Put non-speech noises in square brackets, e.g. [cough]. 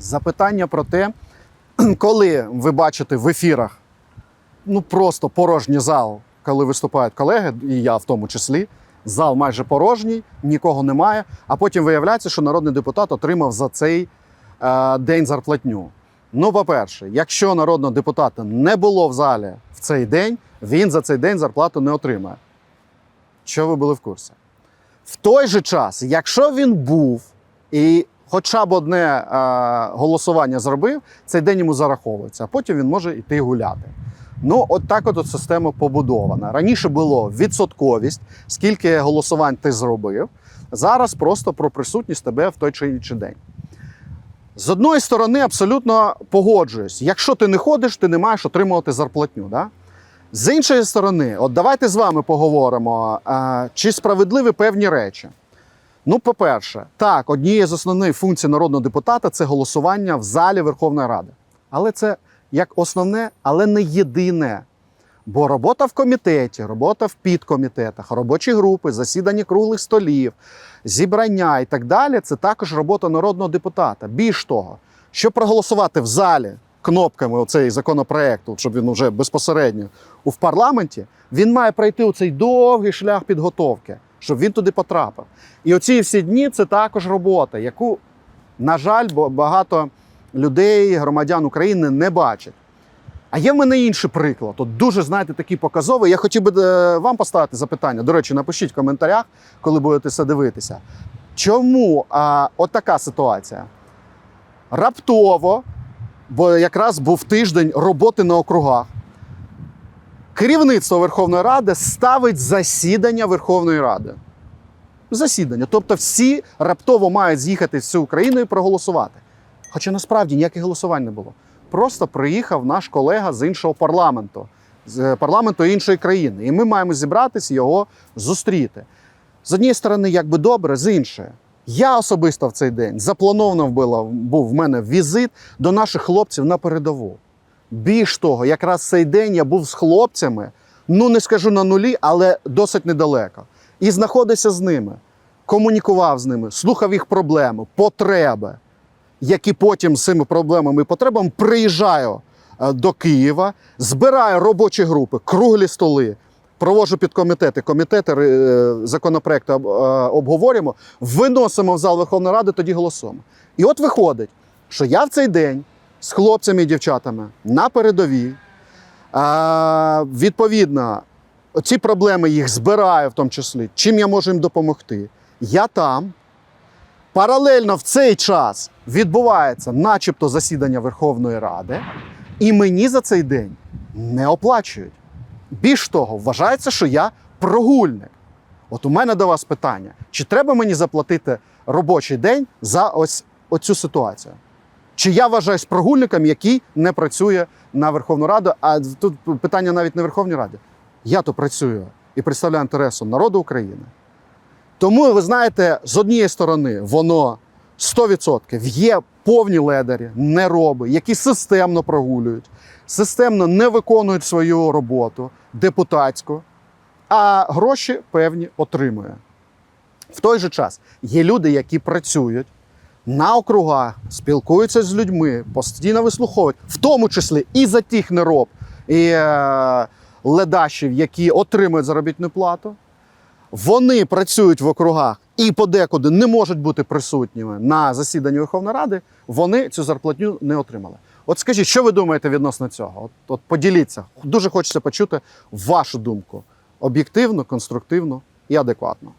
Запитання про те, [clears throat] коли ви бачите в ефірах ну просто порожній зал, коли виступають колеги, і я в тому числі. Зал майже порожній, нікого немає. А потім виявляється, що народний депутат отримав за цей е, день зарплатню. Ну, по-перше, якщо народного депутата не було в залі в цей день, він за цей день зарплату не отримає. Що ви були в курсі? В той же час, якщо він був і хоча б одне е, голосування зробив, цей день йому зараховується, а потім він може йти гуляти. Ну, от так от, от система побудована. Раніше було відсотковість, скільки голосувань ти зробив. Зараз просто про присутність тебе в той чи інший день. З одної сторони, абсолютно погоджуюсь. Якщо ти не ходиш, ти не маєш отримувати зарплатню. Да? З іншої сторони, от давайте з вами поговоримо, чи справедливі певні речі. Ну, по-перше, так, однією з основних функцій народного депутата це голосування в залі Верховної Ради. Але це як основне, але не єдине. Бо робота в комітеті, робота в підкомітетах, робочі групи, засідання круглих столів, зібрання і так далі це також робота народного депутата. Більш того, щоб проголосувати в залі кнопками оцей законопроект, щоб він вже безпосередньо у парламенті, він має пройти у цей довгий шлях підготовки, щоб він туди потрапив. І оці всі дні це також робота, яку, на жаль, багато людей, громадян України не бачать. А є в мене інший приклад. От дуже, знаєте, такий показовий. Я хотів би е, вам поставити запитання. До речі, напишіть в коментарях, коли будете це дивитися. Чому а, от така ситуація? Раптово, бо якраз був тиждень роботи на округах. Керівництво Верховної Ради ставить засідання Верховної Ради. Засідання. Тобто всі раптово мають з'їхати з всю Україну і проголосувати. Хоча насправді ніяких голосувань не було. Просто приїхав наш колега з іншого парламенту, з е, парламенту іншої країни. І ми маємо зібратися його зустріти. З однієї сторони, якби добре, з іншої. Я особисто в цей день заплановано був в мене візит до наших хлопців на передову. Більш того, якраз цей день я був з хлопцями, ну не скажу на нулі, але досить недалеко. І знаходився з ними, комунікував з ними, слухав їх проблеми, потреби, які потім з цими проблемами і потребами приїжджаю е, до Києва, збираю робочі групи, круглі столи, проводжу підкомітети, комітети е, законопроекти е, обговорюємо, виносимо в зал Верховної Ради, тоді голосуємо. І от виходить, що я в цей день з хлопцями і дівчатами на передовій. А, відповідно, ці проблеми їх збираю в тому числі. Чим я можу їм допомогти? Я там. Паралельно в цей час відбувається, начебто, засідання Верховної Ради, і мені за цей день не оплачують. Більш того, вважається, що я прогульник. От у мене до вас питання: чи треба мені заплатити робочий день за ось оцю ситуацію? Чи я вважаюсь прогульником, який не працює на Верховну Раду? А тут питання навіть не Верховній Раді. Я то працюю і представляю інтереси народу України. Тому, ви знаєте, з однієї сторони, воно 100% є повні ледарі, нероби, які системно прогулюють, системно не виконують свою роботу депутатську, а гроші певні отримує. В той же час є люди, які працюють на округах, спілкуються з людьми, постійно вислуховують, в тому числі і за тих нероб і е, ледашів, які отримують заробітну плату. Вони працюють в округах і подекуди не можуть бути присутніми на засіданні Верховної Ради. Вони цю зарплатню не отримали. От скажіть, що ви думаєте відносно цього? От, от поділіться. Дуже хочеться почути вашу думку об'єктивно, конструктивно і адекватно.